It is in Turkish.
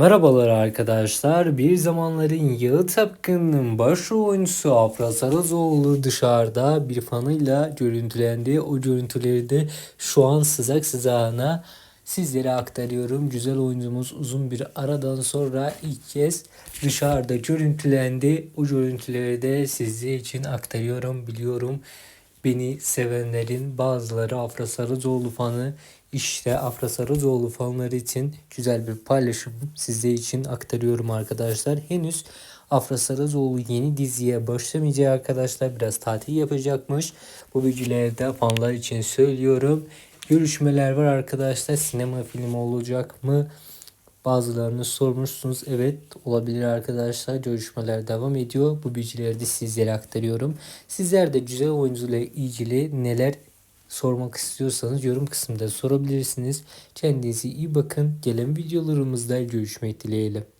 Merhabalar arkadaşlar. Bir zamanların Yağı Tapkın'ın başrol oyuncusu Afra Sarazoğlu dışarıda bir fanıyla görüntülendi. O görüntüleri de şu an sıcak sıcağına sizlere aktarıyorum. Güzel oyuncumuz uzun bir aradan sonra ilk kez dışarıda görüntülendi. O görüntüleri de sizler için aktarıyorum. Biliyorum beni sevenlerin bazıları Afra Sarıcıoğlu fanı. İşte Afra Sarıcıoğlu fanları için güzel bir paylaşım sizler için aktarıyorum arkadaşlar. Henüz Afra Sarıcıoğlu yeni diziye başlamayacak arkadaşlar. Biraz tatil yapacakmış. Bu bilgileri de fanlar için söylüyorum. Görüşmeler var arkadaşlar. Sinema filmi olacak mı? Bazılarını sormuşsunuz. Evet olabilir arkadaşlar. Görüşmeler devam ediyor. Bu bilgileri de sizlere aktarıyorum. Sizler de güzel oyuncuyla ilgili neler sormak istiyorsanız yorum kısmında sorabilirsiniz. Kendinize iyi bakın. Gelen videolarımızda görüşmek dileğiyle.